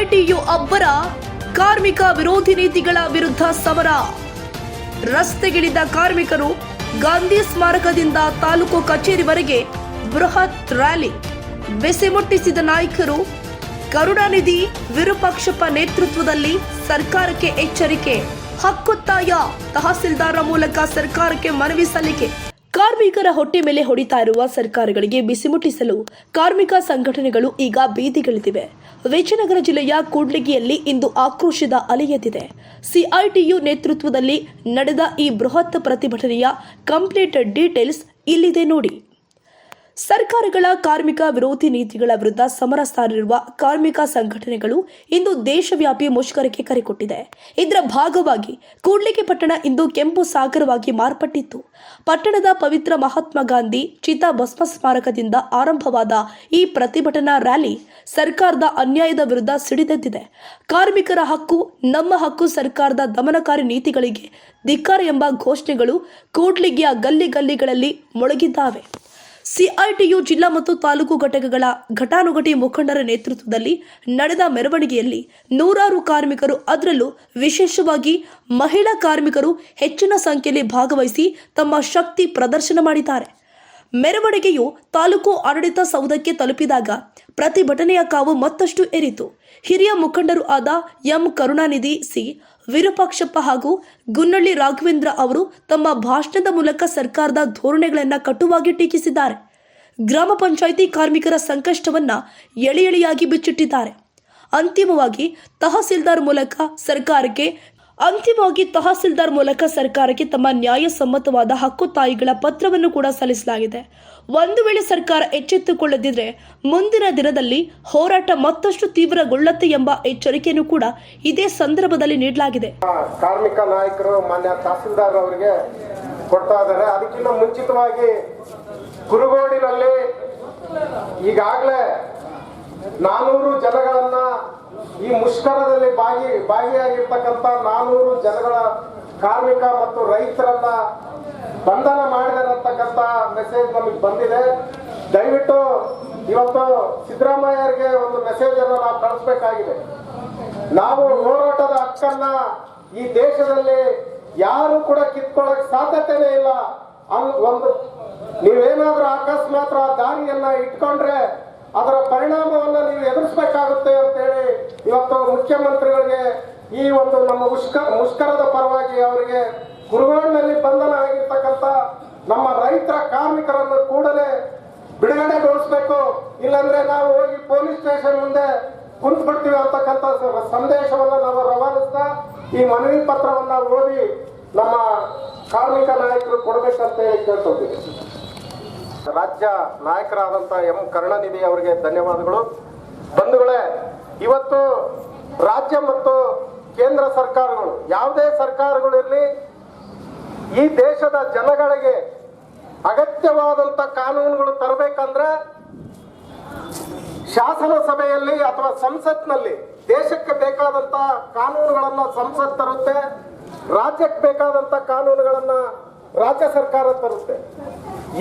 CITU ಅಬ್ಬರ ಕಾರ್ಮಿಕ ವಿರೋಧಿ ನೀತಿಗಳ ವಿರುದ್ಧ ಸಮರ. ರಸ್ತೆಗಿಳಿದ ಕಾರ್ಮಿಕರು ಗಾಂಧಿ ಸ್ಮಾರಕದಿಂದ ತಾಲೂಕು ಕಚೇರಿವರೆಗೆ ಬೃಹತ್ ರ್ಯಾಲಿ. ಬೆಸೆ ಮುಟ್ಟಿಸಿದ ನಾಯಕರು ಕರುಣಾನಿಧಿ ವಿರೂಪಾಕ್ಷಪ್ಪ ನೇತೃತ್ವದಲ್ಲಿ ಸರ್ಕಾರಕ್ಕೆ ಎಚ್ಚರಿಕೆ. ಹಕ್ಕೊತ್ತಾಯ ತಹಸೀಲ್ದಾರ ಮೂಲಕ ಸರ್ಕಾರಕ್ಕೆ ಮನವಿ ಸಲ್ಲಿಕೆ. ಕಾರ್ಮಿಕರ ಹೊಟ್ಟೆ ಮೇಲೆ ಹೊಡಿತಾ ಇರುವ ಸರ್ಕಾರಗಳಿಗೆ ಬಿಸಿ ಮುಟ್ಟಿಸಲು ಕಾರ್ಮಿಕ ಸಂಘಟನೆಗಳು ಈಗ ಬೀದಿಗಿಳಿದಿವೆ. ವಿಜಯನಗರ ಜಿಲ್ಲೆಯ ಕೂಡ್ಲಿಗಿಯಲ್ಲಿ ಇಂದು ಆಕ್ರೋಶದ ಅಲೆ ಎದ್ದಿದೆ ಸಿಐಟಿಯು ನೇತೃತ್ವದಲ್ಲಿ ನಡೆದ ಈ ಬೃಹತ್ ಪ್ರತಿಭಟನೆಯ ಕಂಪ್ಲೀಟ್ ಡೀಟೇಲ್ಸ್ ಇಲ್ಲಿದೆ ನೋಡಿ. ಸರ್ಕಾರಗಳ ಕಾರ್ಮಿಕ ವಿರೋಧಿ ನೀತಿಗಳ ವಿರುದ್ಧ ಸಮರ ಸಾರಿರುವ ಕಾರ್ಮಿಕ ಸಂಘಟನೆಗಳು ಇಂದು ದೇಶವ್ಯಾಪಿ ಮುಷ್ಕರಕ್ಕೆ ಕರೆ ಕೊಟ್ಟಿದೆ. ಇದರ ಭಾಗವಾಗಿ ಕೂಡ್ಲಿಗೆ ಪಟ್ಟಣ ಇಂದು ಕೆಂಪು ಸಾಗರವಾಗಿ ಮಾರ್ಪಟ್ಟಿತ್ತು. ಪಟ್ಟಣದ ಪವಿತ್ರ ಮಹಾತ್ಮ ಗಾಂಧಿ ಚಿತಾ ಭಸ್ಮ ಸ್ಮಾರಕದಿಂದ ಆರಂಭವಾದ ಈ ಪ್ರತಿಭಟನಾ ರ್ಯಾಲಿ ಸರ್ಕಾರದ ಅನ್ಯಾಯದ ವಿರುದ್ಧ ಸಿಡಿದೆದ್ದಿದೆ. ಕಾರ್ಮಿಕರ ಹಕ್ಕು, ನಮ್ಮ ಹಕ್ಕು ಸರ್ಕಾರದ ದಮನಕಾರಿ ನೀತಿಗಳಿಗೆ ಧಿಕ್ಕಾರ ಎಂಬ ಘೋಷಣೆಗಳು ಕೂಡ್ಲಿಗೆಯ ಗಲ್ಲಿ ಗಲ್ಲಿಗಳಲ್ಲಿ ಮೊಳಗಿದ್ದಾವೆ. ಸಿಐಟಿಯು ಜಿಲ್ಲಾ ಮತ್ತು ತಾಲೂಕು ಘಟಕಗಳ ಘಟಾನುಘಟಿ ಮುಖಂಡರ ನೇತೃತ್ವದಲ್ಲಿ ನಡೆದ ಮೆರವಣಿಗೆಯಲ್ಲಿ ನೂರಾರು ಕಾರ್ಮಿಕರು ಅದರಲ್ಲೂ ವಿಶೇಷವಾಗಿ ಮಹಿಳಾ ಕಾರ್ಮಿಕರು ಹೆಚ್ಚಿನ ಸಂಖ್ಯೆಯಲ್ಲಿ ಭಾಗವಹಿಸಿ ತಮ್ಮ ಶಕ್ತಿ ಪ್ರದರ್ಶನ ಮಾಡಿದ್ದಾರೆ. ಮೆರವಣಿಗೆಯು ತಾಲೂಕು ಆಡಳಿತ ಸೌಧಕ್ಕೆ ತಲುಪಿದಾಗ ಪ್ರತಿಭಟನೆಯ ಕಾವು ಮತ್ತಷ್ಟು ಏರಿತು. ಹಿರಿಯ ಮುಖಂಡರು ಆದ ಎಂ. ಕರುಣಾನಿಧಿ ಸಿ. ವಿರೂಪಾಕ್ಷಪ್ಪ ಹಾಗೂ ಗುನ್ನಳ್ಳಿ ರಾಘವೇಂದ್ರ ಅವರು ತಮ್ಮ ಭಾಷಣದ ಮೂಲಕ ಸರ್ಕಾರದ ಧೋರಣೆಗಳನ್ನು ಕಟುವಾಗಿ ಟೀಕಿಸಿದ್ದಾರೆ. ಗ್ರಾಮ ಪಂಚಾಯಿತಿ ಕಾರ್ಮಿಕರ ಸಂಕಷ್ಟವನ್ನ ಎಳೆ ಎಳೆಯಾಗಿ ಬಿಚ್ಚಿಟ್ಟಿದ್ದಾರೆ. ಅಂತಿಮವಾಗಿ ತಹಸೀಲ್ದಾರ್ ಮೂಲಕ ಸರ್ಕಾರಕ್ಕೆ ಅಂತಿಮವಾಗಿ ತಹಸೀಲ್ದಾರ್ ಮೂಲಕ ಸರ್ಕಾರಕ್ಕೆ ತಮ್ಮ ನ್ಯಾಯಸಮ್ಮತವಾದ ಹಕ್ಕು ತಾಯಿಗಳ ಪತ್ರವನ್ನು ಕೂಡ ಸಲ್ಲಿಸಲಾಗಿದೆ. ಒಂದು ವೇಳೆ ಸರ್ಕಾರ ಎಚ್ಚೆತ್ತುಕೊಳ್ಳದಿದ್ರೆ ಮುಂದಿನ ದಿನದಲ್ಲಿ ಹೋರಾಟ ಮತ್ತಷ್ಟು ತೀವ್ರಗೊಳ್ಳುತ್ತೆ ಎಂಬ ಎಚ್ಚರಿಕೆಯನ್ನು ಕೂಡ ಇದೇ ಸಂದರ್ಭದಲ್ಲಿ ನೀಡಲಾಗಿದೆ. ಕಾರ್ಮಿಕ ನಾಯಕರು, ಮಾನ್ಯ ತಹಸೀಲ್ದಾರ್ ಅವರಿಗೆ ಕೊಡ್ತಾ ಇದ್ದಾರೆ. ಅದಕ್ಕಿಂತ ಮುಂಚಿತವಾಗಿ ಕುರುಗೋಡಿನಲ್ಲಿ ಈಗಾಗಲೇ ನಾನೂರು ಜನಗಳನ್ನ ಈ ಮುಷ್ಕರದಲ್ಲಿ ಭಾಗಿ, ಭಾಗಿಯಾಗಿರ್ತಕ್ಕಂಥ ನಾನೂರು ಜನಗಳ ಕಾರ್ಮಿಕ ಮತ್ತು ರೈತರನ್ನ ಬಂಧನ ಮಾಡಿದರಂತಕ್ಕಂಥ ಮೆಸೇಜ್ ನಮಗೆ ಬಂದಿದೆ. ದಯವಿಟ್ಟು ಇವತ್ತು ಸಿದ್ದರಾಮಯ್ಯರಿಗೆ ಒಂದು ಮೆಸೇಜ್ ಅನ್ನು ನಾವು ಕಳಿಸ್ಬೇಕಾಗಿದೆ. ನಾವು ಹೋರಾಟದ ಹಕ್ಕನ್ನ ಈ ದೇಶದಲ್ಲಿ ಯಾರು ಕೂಡ ಕಿತ್ಕೊಳ್ಳಕ್ ಸಾಧ್ಯತೆನೇ ಇಲ್ಲ. ಅಲ್ ಒಂದು ನೀವೇನಾದ್ರೂ ಅಕಸ್ಮಾತ್ ಆ ದಾರಿಯನ್ನ ಇಟ್ಕೊಂಡ್ರೆ ಅದರ ಪರಿಣಾಮವನ್ನ ನೀವು ಎದುರಿಸ್ಬೇಕಾಗುತ್ತೆ ಅಂತೇಳಿ ಇವತ್ತು ಮುಖ್ಯಮಂತ್ರಿಗಳಿಗೆ ಈ ಒಂದು ನಮ್ಮ ಮುಷ್ಕ, ಮುಷ್ಕರದ ಪರವಾಗಿ ಅವರಿಗೆ ಕುರುಗೋಡಿನಲ್ಲಿ ಬಂಧನ ಆಗಿರ್ತಕ್ಕಂಥ ನಮ್ಮ ರೈತರ ಕಾರ್ಮಿಕರನ್ನು ಕೂಡಲೇ ಬಿಡುಗಡೆಗೊಳಿಸ್ಬೇಕು. ಇಲ್ಲಾಂದ್ರೆ ನಾವು ಹೋಗಿ ಪೊಲೀಸ್ ಸ್ಟೇಷನ್ ಮುಂದೆ ಕುಂತ್ ಬಿಡ್ತೀವಿ ಅಂತಕ್ಕಂಥ ಸಂದೇಶವನ್ನು ನಾವು ರವಾನಿಸ್ತಾ ಈ ಮನವಿ ಪತ್ರವನ್ನ ಓದಿ ನಮ್ಮ ಕಾರ್ಮಿಕ ನಾಯಕರು ಕೊಡ್ಬೇಕಂತ ಹೇಳಿ ಕೇಳ್ಕೊತೀವಿ ರಾಜ್ಯ ನಾಯಕರಾದಂಥ ಎಂ ಕರುಣಾನಿಧಿ ಅವರಿಗೆ ಧನ್ಯವಾದಗಳು. ಬಂಧುಗಳೇ ಇವತ್ತು ರಾಜ್ಯ ಮತ್ತು ಕೇಂದ್ರ ಸರ್ಕಾರಗಳು, ಯಾವುದೇ ಸರ್ಕಾರಗಳಿರಲಿ ಈ ದೇಶದ ಜನಗಳಿಗೆ ಅಗತ್ಯವಾದಂತ ಕಾನೂನುಗಳು ತರಬೇಕಂದ್ರೆ ಶಾಸನ ಸಭೆಯಲ್ಲಿ ಅಥವಾ ಸಂಸತ್ನಲ್ಲಿ ದೇಶಕ್ಕೆ ಬೇಕಾದಂತ ಕಾನೂನುಗಳನ್ನ ಸಂಸತ್ ತರುತ್ತೆ, ರಾಜ್ಯಕ್ಕೆ ಬೇಕಾದಂತ ಕಾನೂನುಗಳನ್ನ ರಾಜ್ಯ ಸರ್ಕಾರ ತರುತ್ತೆ.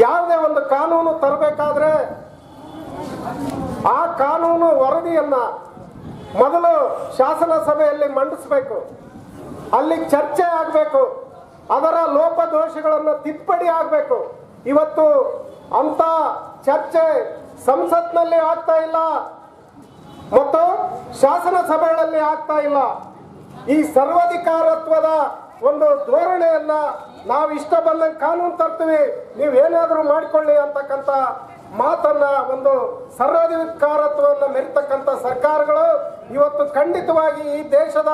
ಯಾವುದೇ ಒಂದು ಕಾನೂನು ತರಬೇಕಾದ್ರೆ ಆ ಕಾನೂನು ವರದಿಯನ್ನ ಮೊದಲು ಶಾಸನ ಸಭೆಯಲ್ಲಿ ಮಂಡಿಸಬೇಕು. ಅಲ್ಲಿ ಚರ್ಚೆ ಆಗಬೇಕು. ಅದರ ಲೋಪದೋಷಗಳನ್ನು ತಿದ್ದುಪಡಿ ಆಗಬೇಕು. ಇವತ್ತು ಅಂತ ಚರ್ಚೆ ಸಂಸತ್ನಲ್ಲಿ ಆಗ್ತಾ ಇಲ್ಲ. ಮತ್ತು ಶಾಸನ ಸಭೆಗಳಲ್ಲಿ ಆಗ್ತಾ ಇಲ್ಲ. ಈ ಸರ್ವಾಧಿಕಾರತ್ವದ ಒಂದು ಧೋರಣೆಯನ್ನ ನಾವು ಇಷ್ಟ ಬಂದಂಗೆ ಕಾನೂನು ತರ್ತೀವಿ. ನೀವು ಏನಾದರೂ ಮಾಡಿಕೊಳ್ಳಿ ಅಂತಕ್ಕಂಥ ಮಾತನ್ನ ಒಂದು ಸರ್ವಾಧಿಕಾರತ್ವವನ್ನು ಮೆರಿತಕ್ಕಂಥ ಸರ್ಕಾರಗಳು ಇವತ್ತು ಖಂಡಿತವಾಗಿ ಈ ದೇಶದ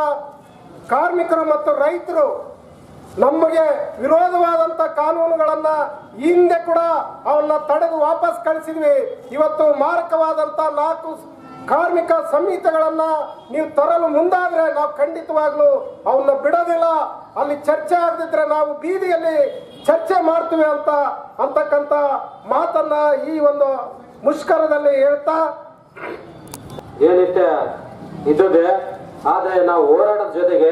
ಕಾರ್ಮಿಕರು ಮತ್ತು ರೈತರು ನಮಗೆ ವಿರೋಧವಾದಂತ ಕಾನೂನುಗಳನ್ನು ಹಿಂದೆ ಕೂಡ ಅವನ್ನ ತಡೆದು ವಾಪಸ್ ಕಳಿಸಿದ್ವಿ. ಇವತ್ತು ಮಾರಕವಾದಂತ ನಾಲ್ಕು ಕಾರ್ಮಿಕ ಸಂಹಿತೆಗಳನ್ನ ನೀವು ತರಲು ಮುಂದಾದ್ರೆ ನಾವು ಖಂಡಿತವಾಗ್ಲೂ ಅವನ್ನ ಬಿಡೋದಿಲ್ಲ. ಅಲ್ಲಿ ಚರ್ಚೆ ಆಗದಿದ್ರೆ ನಾವು ಬೀದಿಯಲ್ಲಿ ಚರ್ಚೆ ಮಾಡ್ತೀವಿ ಅಂತ ಅಂತಕ್ಕಂಥ ಮಾತನ್ನ ಈ ಒಂದು ಮುಷ್ಕರದಲ್ಲಿ ಹೇಳ್ತಾ ಏನಿತ್ಯ ಇದ್ದದೆ ಆದರೆ ನಾವು ಹೋರಾಟದ ಜೊತೆಗೆ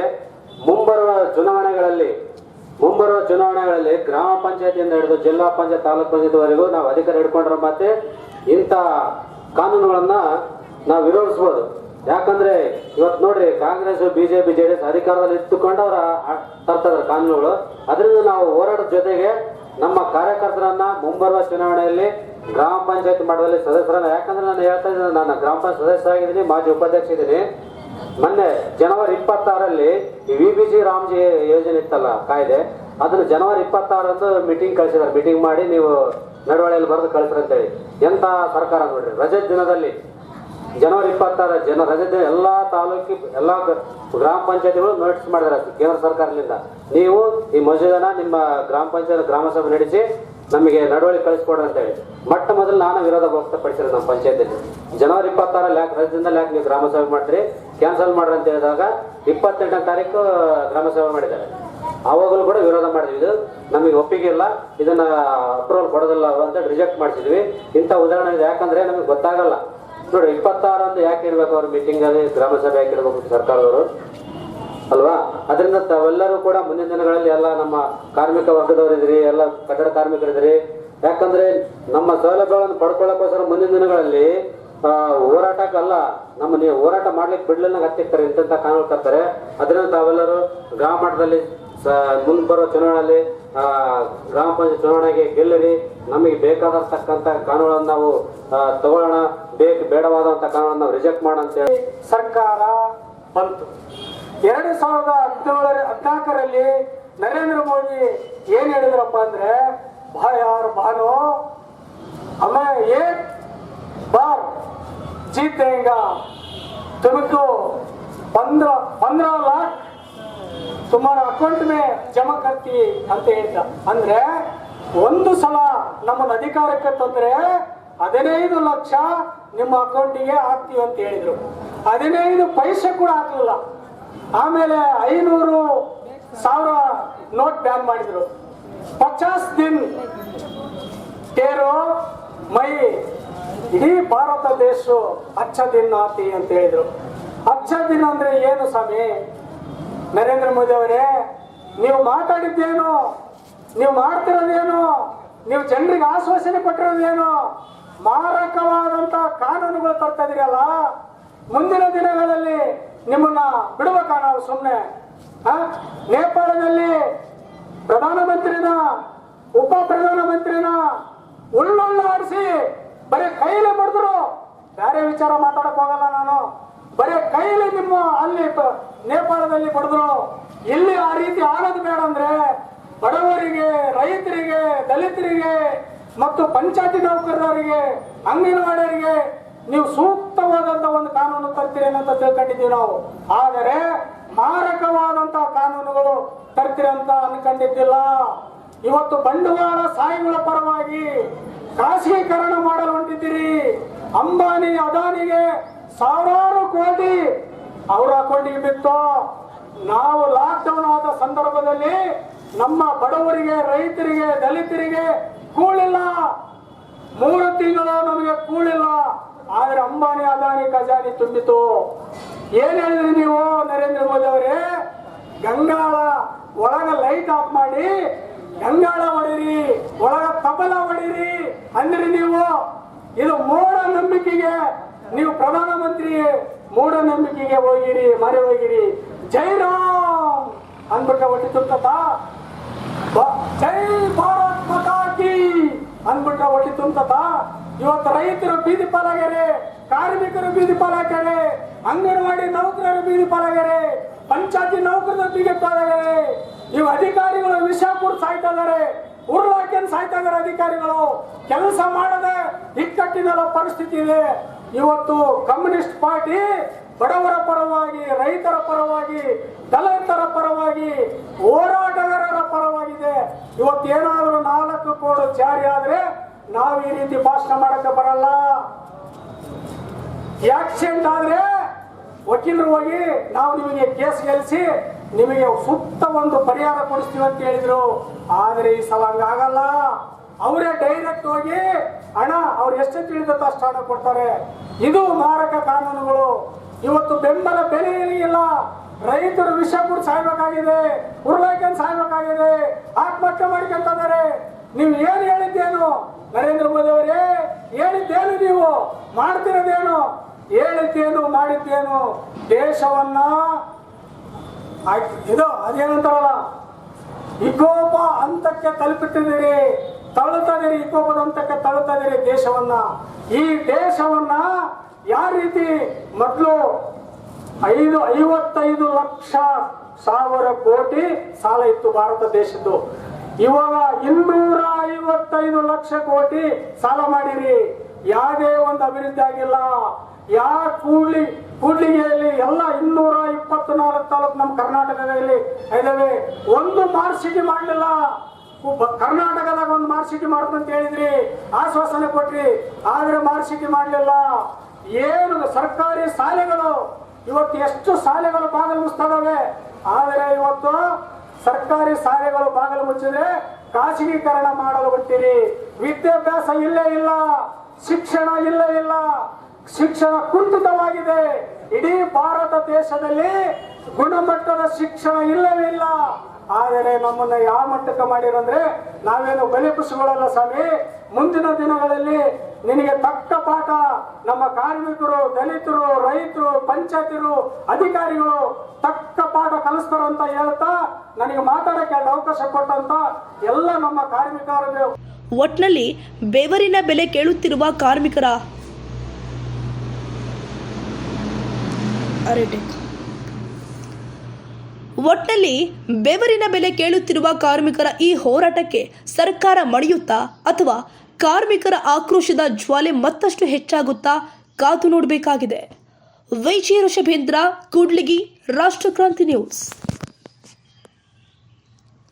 ಮುಂಬರುವ ಚುನಾವಣೆಗಳಲ್ಲಿ ಮುಂಬರುವ ಚುನಾವಣೆಗಳಲ್ಲಿ ಗ್ರಾಮ ಪಂಚಾಯತಿಯಿಂದ ಹಿಡಿದು ಜಿಲ್ಲಾ ಪಂಚಾಯತ್ ತಾಲೂಕ್ ಪಂಚಾಯತ್ವರೆಗೂ ನಾವು ಅಧಿಕಾರ ಹಿಡ್ಕೊಂಡ್ರೆ ಮತ್ತೆ ಇಂಥ ಕಾನೂನುಗಳನ್ನ ನಾವು ವಿರೋಧಿಸ್ಬೋದು. ಯಾಕಂದ್ರೆ ಇವತ್ತು ನೋಡ್ರಿ Congress, BJP J D S ಅಧಿಕಾರದಲ್ಲಿ ಇತ್ತುಕೊಂಡು ಅವರ ತರ್ತಾರೆ ಕಾನೂನುಗಳು. ಅದರಿಂದ ನಾವು ಹೋರಾಟದ ಜೊತೆಗೆ ನಮ್ಮ ಕಾರ್ಯಕರ್ತರನ್ನ ಮುಂಬರುವ ಚುನಾವಣೆಯಲ್ಲಿ ಗ್ರಾಮ ಪಂಚಾಯತ್ ಮಾಡುವಲ್ಲಿ ಸದಸ್ಯರನ್ನ ಯಾಕಂದ್ರೆ ನಾನು ಹೇಳ್ತಾ ಇದ್ದೀನಿ ನಾನು ಗ್ರಾಮ ಪಂಚಾಯತ್ ಸದಸ್ಯ ಆಗಿದ್ದೀನಿ, ಮಾಜಿ ಉಪಾಧ್ಯಕ್ಷ ಇದ್ದೀನಿ. ಮೊನ್ನೆ ಜನವರಿ ಇಪ್ಪತ್ತಾರಲ್ಲಿ ಈ ವಿ ಬಿ ಜಿ ರಾಮ್ಜಿ ಯೋಜನೆ ಇತ್ತಲ್ಲ ಕಾಯ್ದೆ, ಅದನ್ನು ಜನವರಿ ಇಪ್ಪತ್ತಾರಂದು ಮೀಟಿಂಗ್ ಕಳಿಸಿದಾರೆ. ಮೀಟಿಂಗ್ ಮಾಡಿ ನೀವು ನಡವಳಿಯಲ್ಲಿ ಬರೆದು ಕಳಿಸ್ರಿ ಅಂತೇಳಿ. ಎಂತ ಸರ್ಕಾರ ನೋಡ್ರಿ? ರಜೆ ದಿನದಲ್ಲಿ ಜನವರಿ ಇಪ್ಪತ್ತಾರ, ಜನ ರಜೆ ಎಲ್ಲ ತಾಲೂಕಿ, ಎಲ್ಲಾ ಗ್ರಾಮ ಪಂಚಾಯತಿಗಳು ನೋಟಿಸ್ ಮಾಡಿದ್ದಾರೆ ಕೇಂದ್ರ ಸರ್ಕಾರದಿಂದ. ನೀವು ಈ ಮಸೂದನ ನಿಮ್ಮ ಗ್ರಾಮ ಪಂಚಾಯತ್, ಗ್ರಾಮ ಸಭೆ ನಡೆಸಿ ನಮಗೆ ನಡವಳಿ ಕಳಿಸ್ಕೊಡ್ರಿ ಅಂತ ಹೇಳಿ. ಮೊಟ್ಟ ಮೊದಲು ನಾನು ವಿರೋಧ ವ್ಯಕ್ತಪಡಿಸಿದೆ ನಮ್ಮ ಪಂಚಾಯತಿಯಲ್ಲಿ. ಜನವರಿ ಇಪ್ಪತ್ತಾರ ಲ್ಯಾಕ್ ರಜದಿಂದ ಲ್ಯಾಕ್ ನೀವು ಗ್ರಾಮ ಸಭೆ ಮಾಡ್ತೀರಿ ಕ್ಯಾನ್ಸಲ್ ಮಾಡ್ರಿ ಅಂತ ಹೇಳಿದಾಗ ಇಪ್ಪತ್ತೆಂಟನೇ ತಾರೀಕು, ಗ್ರಾಮ ಸಭೆ ಮಾಡಿದ್ದಾರೆ. ಅವಾಗಲೂ ಕೂಡ ವಿರೋಧ ಮಾಡಿದ್ವಿ. ಇದು ನಮಗೆ ಒಪ್ಪಿಗೆ ಇಲ್ಲ, ಇದನ್ನ ಅಪ್ರೂವಲ್ ಕೊಡೋದಿಲ್ಲ ಅಂತ ರಿಜೆಕ್ಟ್ ಮಾಡಿಸಿದ್ವಿ. ಇಂಥ ಉದಾಹರಣೆ ಇದೆ. ಯಾಕಂದ್ರೆ ನಮಗೆ ಗೊತ್ತಾಗಲ್ಲ. ನೋಡಿ ಇಪ್ಪತ್ತಾರಂದು ಯಾಕೆ ಇರ್ಬೇಕು ಅವ್ರ ಮೀಟಿಂಗ್ ಅಲ್ಲಿ? ಗ್ರಾಮ ಸಭೆ ಯಾಕೆ ಇರ್ಬೇಕು ಸರ್ಕಾರದವರು? ಅಲ್ವಾ? ಅದರಿಂದ ತಾವೆಲ್ಲರೂ ಕೂಡ ಮುಂದಿನ ದಿನಗಳಲ್ಲಿ ಎಲ್ಲ ನಮ್ಮ ಕಾರ್ಮಿಕ ವರ್ಗದವರು ಇದ್ರಿ, ಎಲ್ಲ ಕಟ್ಟಡ ಕಾರ್ಮಿಕರಿದ್ರಿ ಯಾಕಂದ್ರೆ ನಮ್ಮ ಸೌಲಭ್ಯಗಳನ್ನು ಪಡ್ಕೊಳ್ಳೋಕೋಸ್ಕರ ಮುಂದಿನ ದಿನಗಳಲ್ಲಿ ಹೋರಾಟಕ್ಕಲ್ಲ, ನಮ್ಮ ನೀವು ಹೋರಾಟ ಮಾಡ್ಲಿಕ್ಕೆ ಬಿಡ್ಲಿಲ್ಲ ಹತ್ತಿರ್ತಾರೆ ಇಂಥ ಕಾನೂನು ತರ್ತಾರೆ. ಅದರಿಂದ ತಾವೆಲ್ಲರೂ ಗ್ರಾಮ ಮಟ್ಟದಲ್ಲಿ ಮುಂದೆ ಬರೋ ಚುನಾವಣೆಯಲ್ಲಿ ಗ್ರಾಮ ಪಂಚಾಯತ್ ಚುನಾವಣೆಗೆ ಗೆಲ್ಲಿರಿ ನಮಗೆ ಬೇಕಾದಂತಕ್ಕಂಥ ಕಾನೂನನ್ನು ನಾವು ಆ, ತಗೊಳ್ಳೋಣ ಬೇಕು ಬೇಡವಾದಂಥ ಕಾನೂನನ್ನು ನಾವು ರಿಜೆಕ್ಟ್ ಮಾಡೋಣ ಅಂತ ಹೇಳಿ ಸರ್ಕಾರ ಬಂತು ಎರಡು ಸಾವಿರದ ಹದಿನೇಳರ ಹದಿನಾಲ್ಕರಲ್ಲಿ ನರೇಂದ್ರ ಮೋದಿ ಏನ್ ಹೇಳಿದ್ರಪ್ಪ ಅಂದ್ರೆ ಬಾಯಾರ್ ಬಾನೋ ಹಮೇ ಏಕ್ ಬಾರ್ जीतेगा तुमको पंद्रह पंद्रह लाख ತುಮಾರ ಅಕೌಂಟ್ ಮೇ ಜಮಾ ಕರ್ತಿ ಅಂತ ಹೇಳಿದ. ಅಂದ್ರೆ ಒಂದು ಸಲ ನಮ್ಮನ್ನ ಅಧಿಕಾರಕ್ಕೆ ತಂದ್ರೆ ಹದಿನೈದು ಲಕ್ಷ ನಿಮ್ಮ ಅಕೌಂಟಿಗೆ ಹಾಕ್ತೀವಿ ಅಂತ ಹೇಳಿದ್ರು. ಹದಿನೈದು ಪೈಸೆ ಕೂಡ ಹಾಕಲಿಲ್ಲ. ಆಮೇಲೆ ಐನೂರು ಸಾವಿರ ನೋಟ್ ಬ್ಯಾನ್ ಮಾಡಿದ್ರು. ಪಚಾಸ್ ದಿನ ತೇರು ಮೈ ಇಡೀ ಭಾರತ ದೇಶ ಅಚ್ಚ ದಿನ ಆತಿ ಅಂತ ಹೇಳಿದ್ರು. ಅಚ್ಚ ದಿನ ಅಂದ್ರೆ ಏನು ಸ್ವಾಮಿ? ನರೇಂದ್ರ ಮೋದಿ ಅವರೇ, ನೀವು ಮಾತಾಡಿದ್ದೇನು? ನೀವು ಮಾಡ್ತಿರೋದೇನು? ನೀವು ಜನರಿಗೆ ಆಶ್ವಾಸನೆ ಕೊಟ್ಟಿರೋದೇನು? ಮಾರಕವಾದಂತ ಕಾನೂನುಗಳು ತರ್ತಾ ಇದೀರಲ್ಲ, ಮುಂದಿನ ದಿನಗಳಲ್ಲಿ ನಿಮ್ಮನ್ನ ಬಿಡಬೇಕಾ ನಾವು ಸುಮ್ಮನೆ ನೇಪಾಳದಲ್ಲಿ ಪ್ರಧಾನಮಂತ್ರಿನ ಉಪ ಪ್ರಧಾನಮಂತ್ರಿನ ಉಳ್ಳೊಳ್ಳಾಡಿಸಿ ಬರೀ ಕೈಲೇ ಬಡಿದ್ರು, ಬೇರೆ ವಿಚಾರ ಮಾತಾಡಕ್ ಹೋಗಲ್ಲ ನಾನು. ಬರೀ ಕೈಲಿ ನಿಮ್ಮ ಅಲ್ಲಿ ನೇಪಾಳದಲ್ಲಿ ಬಡಿದ್ರು. ಇಲ್ಲಿ ಆ ರೀತಿ ಆಗೋದು ಬೇಡ ಅಂದ್ರೆ ಬಡವರಿಗೆ, ರೈತರಿಗೆ, ದಲಿತರಿಗೆ ಮತ್ತು ಪಂಚಾಯತಿ ನೌಕರರಿಗೆ, ಅಂಗನವಾಡಿಯರಿಗೆ ನೀವು ಸೂಕ್ತವಾದಂತ ಒಂದು ಕಾನೂನು ತರ್ತೀರಿ ಅಂತ ತಿಳ್ಕೊಂಡಿದ್ದೀವಿ ನಾವು. ಆದರೆ ಮಾರಕವಾದಂತ ಕಾನೂನುಗಳು ತರ್ತೀರಿ ಅಂತ ಅನ್ಕೊಂಡಿದ್ದಿಲ್ಲ. ಇವತ್ತು ಬಂಡವಾಳ ಸಾಯಿಗಳ ಪರವಾಗಿ ಖಾಸಗೀಕರಣ ಮಾಡಲು ಹೊಂಟಿದ್ದೀರಿ. ಅಂಬಾನಿ, ಅದಾನಿಗೆ ಸಾವಿರಾರು ಕೋಟಿ ಅವರ ಅಕೌಂಟಿಗೆ ಬಿತ್ತು, ನಾವು ಲಾಕ್ಡೌನ್ ಆದ ಸಂದರ್ಭದಲ್ಲಿ ನಮ್ಮ ಬಡವರಿಗೆ, ರೈತರಿಗೆ, ದಲಿತರಿಗೆ ಕೂಳಿಲ್ಲ. ಮೂರು ತಿಂಗಳು ನಮಗೆ ಕೂಳಿಲ್ಲ. ಆದ್ರೆ ಅಂಬಾನಿ, ಅದಾನಿ, ಖಜಾನಿ ತುಂಬಿತು ಏನ್ ಹೇಳಿದ್ರಿ ನೀವು, ನರೇಂದ್ರ ಮೋದಿ ಅವರೇ? ಗಂಗಾಳ ಒಳಗ ಲೈಟ್ ಆಫ್ ಮಾಡಿ, ಗಂಗಾಳ ಹೊಡಿರಿ ಒಳಗ ತಬಲ ಹೊಡಿರಿ ಅಂದ್ರಿ ನೀವು. ಇದು ಮೂಢ ನಂಬಿಕೆಗೆ ನೀವು ಪ್ರಧಾನಮಂತ್ರಿ ಮೂಢನಂಬಿಕೆಗೆ ಹೋಗಿರಿ, ಮರೆ ಹೋಗಿರಿ. ಜೈರಾಮ್ ಅನ್ಬಿಟ್ಟ ಹೊಟ್ಟೆ ತುಂಬತ್ತ ಬ- ಜೈ ಭಾರತ್ ಮಾತಾ ಕಿ ಹೊಟ್ಟೆ ತುಂಬ ಇವತ್ತು ರೈತರು ಬೀದಿ ಪಾಲಾಗ್ಯಾರೆ, ಕಾರ್ಮಿಕರು ಬೀದಿ ಪಾಲಾಗ್ಯಾರೆ, ಅಂಗನವಾಡಿ ನೌಕರರು ಬೀದಿ ಪಾಲಾಗ್ಯಾರೆ, ಪಂಚಾಯತಿ ನೌಕರರು ಬೀದಿ ಪಾಲಾಗ್ಯಾರೆ. ಇವು ಅಧಿಕಾರಿಗಳು ವಿಷ ಕೊಟ್ಟು ಸಾಯ್ತಾ ಇದಾರೆ ಉರುಳಾಕೆನ್ ಸಾಯ್ತಾ ಅಧಿಕಾರಿಗಳು. ಕೆಲಸ ಮಾಡದೆ ಇಕ್ಕಟ್ಟಿನ ಪರಿಸ್ಥಿತಿ ಇದೆ. ಇವತ್ತು ಕಮ್ಯುನಿಸ್ಟ್ ಪಾರ್ಟಿ ಬಡವರ ಪರವಾಗಿ, ರೈತರ ಪರವಾಗಿ, ದಲಿತರ ಪರವಾಗಿ, ಹೋರಾಟಗಾರರ ಪರವಾಗಿದೆ. ಇವತ್ತೇನಾದ್ರೂ ನಾಲ್ಕು ಕೋಡು ಜಾರಿ ಆದ್ರೆ ನಾವು ಈ ರೀತಿ ಭಾಷಣ ಮಾಡಕ್ಕೆ ಬರಲ್ಲ. ಆಕ್ಸಿಡೆಂಟ್ ಆದ್ರೆ ವಕೀಲರು ಹೋಗಿ ನಾವು ನಿಮಗೆ ಕೇಸ್ ಗೆಲ್ಲಿಸಿ ನಿಮಗೆ ಸುತ್ತ ಒಂದು ಪರಿಹಾರ ಕೊಡಿಸ್ತೀವಿ ಅಂತ ಹೇಳಿದ್ರು. ಆದರೆ ಈ ಸಲ ಹಂಗಾಗಲ್ಲ. ಅವರೇ ಡೈರೆಕ್ಟ್ ಹೋಗಿ ಹಣ ಅವ್ರು ಎಷ್ಟು ತಿಳಿದಂತ ಅಷ್ಟು ಹಣ ಕೊಡ್ತಾರೆ. ಇದು ಮಾರಕ ಕಾನೂನುಗಳು. ಇವತ್ತು ಬೆಂಬಲ ಬೆಲೆ ಇಲ್ಲ ರೈತರು ವಿಷ ಕೂಡ ಸಾಯ್ಬೇಕಾಗಿದೆ ಉರುಳಾಯ್ಕೊಂಡು ಸಾಯ್ಬೇಕಾಗಿದೆ, ಆತ್ಮಹತ್ಯೆ ಮಾಡ್ಕೊಂತಿದ್ದಾರೆ ನೀವು ಏನು ಹೇಳಿದ್ದೇನು? ನರೇಂದ್ರ ಮೋದಿ ಅವರೇ, ಹೇಳಿದ್ದೇನು ನೀವು? ಮಾಡ್ತಿರೋದೇನು? ಹೇಳಿದ್ದೆ ಹೇಳಿದ್ದೇನು, ಮಾಡಿದ್ದೇನು? ದೇಶವನ್ನ ಇದು ಅದೇನಂತಾರಲ್ಲ? ವಿಕೋಪ ಹಂತಕ್ಕೆ ತಲುಪುತ್ತಿದ್ದೀರಿ ತಳ್ಳುತ್ತಿದ್ದೀರಿ ವಿಕೋಪದ ಹಂತಕ್ಕೆ ತಳ್ಳುತ್ತಿದ್ದೀರಿ ದೇಶವನ್ನ. ಈ ದೇಶವನ್ನ ಯಾವ ರೀತಿ ಮೊದಲು ಐದು, ಐವತ್ತೈದು ಲಕ್ಷ ಸಾವಿರ ಕೋಟಿ ಸಾಲ ಇತ್ತು ಭಾರತ ದೇಶದ್ದು. ಇವಾಗ ಇನ್ನೂರ ಐವತ್ತೈದು ಲಕ್ಷ ಕೋಟಿ ಸಾಲ ಮಾಡಿರಿ. ಯಾವುದೇ ಒಂದು ಅಭಿವೃದ್ಧಿ ಆಗಿಲ್ಲ. ಯಾ ಕೂಡ್ಲಿ, ಕೂಡ್ಲಿಗೆಯಲ್ಲಿ ಎಲ್ಲ ಇನ್ನೂರ ಇಪ್ಪತ್ನಾಲ್ಕು ತಾಲೂಕು ನಮ್ಮ ಕರ್ನಾಟಕದಲ್ಲಿ ಇದಾವೆ. ಒಂದು ಮಾರ್ಸಿಟಿ ಮಾಡಲಿಲ್ಲ. ಕರ್ನಾಟಕದಾಗ ಒಂದು ಮಾರ್ಸಿಟಿ ಅಂತ ಹೇಳಿದ್ರಿ, ಆಶ್ವಾಸನೆ ಕೊಟ್ರಿ. ಆದ್ರೆ ಮಾರ್ಸಿಟಿ ಮಾಡಲಿಲ್ಲ. ಏನು ಸರ್ಕಾರಿ ಶಾಲೆಗಳು, ಇವತ್ತು ಎಷ್ಟು ಶಾಲೆಗಳು ಬಾಗಿಲು ಮುಚ್ತದವೆ ಆದರೆ ಇವತ್ತು ಸರ್ಕಾರಿ ಶಾಲೆಗಳು ಬಾಗಿಲು ಮುಚ್ಚಿದ್ರೆ ಖಾಸಗೀಕರಣ ಮಾಡಲು ವಿದ್ಯಾಭ್ಯಾಸ ಇಲ್ಲೇ ಇಲ್ಲ, ಶಿಕ್ಷಣ ಇಲ್ಲೇ ಇಲ್ಲ. ಶಿಕ್ಷಣ ಕುಂಠಿತವಾಗಿದೆ. ಇಡೀ ಭಾರತ ದೇಶದಲ್ಲಿ ಗುಣಮಟ್ಟದ ಶಿಕ್ಷಣ ಇಲ್ಲವೇ ಇಲ್ಲ. ಆದರೆ ನಮ್ಮನ್ನ ಯಾವ ಮಟ್ಟಕ್ಕೆ ಮಾಡಿರಂದ್ರೆ ನಾವೇನು ಬಲಿಪುಸುಗಳಲ್ಲ ಸ್ವಾಮಿ? ಮುಂದಿನ ದಿನಗಳಲ್ಲಿ ನಿನಗೆ ತಕ್ಕ ಪಾಠ ನಮ್ಮ ಕಾರ್ಮಿಕರು, ದಲಿತರು, ರೈತರು ಪಂಚಾಯತಿರು ಅಧಿಕಾರಿಗಳು ತಕ್ಕ ಪಾಠ ಕಲಿಸ್ತಾರಂತ ಹೇಳ್ತಾ ನನಗೆ ಮಾತಾಡಕ್ಕೆ ಅವಕಾಶ ಕೊಟ್ಟಂತ ಎಲ್ಲ ನಮ್ಮ ಕಾರ್ಮಿಕರು ಒಟ್ನಲ್ಲಿ ಬೆವರಿನ ಬೆಲೆ ಕೇಳುತ್ತಿರುವ ಕಾರ್ಮಿಕರ ಅರೆ ಟೇಕ್. ಒಟ್ನಲ್ಲಿ ಬೆವರಿನ ಬೆಲೆ ಕೇಳುತ್ತಿರುವ ಕಾರ್ಮಿಕರ ಈ ಹೋರಾಟಕ್ಕೆ ಸರ್ಕಾರ ಮಣಿಯುತ್ತಾ ಅಥವಾ ಕಾರ್ಮಿಕರ ಆಕ್ರೋಶದ ಜ್ವಾಲೆ ಮತ್ತಷ್ಟು ಹೆಚ್ಚಾಗುತ್ತಾ ಕಾದು ನೋಡಬೇಕಾಗಿದೆ ವೈಜಿ ಋಷಭೇಂದ್ರ, ಕೂಡ್ಲಿಗಿ, ರಾಷ್ಟ್ರಕ್ರಾಂತಿ ನ್ಯೂಸ್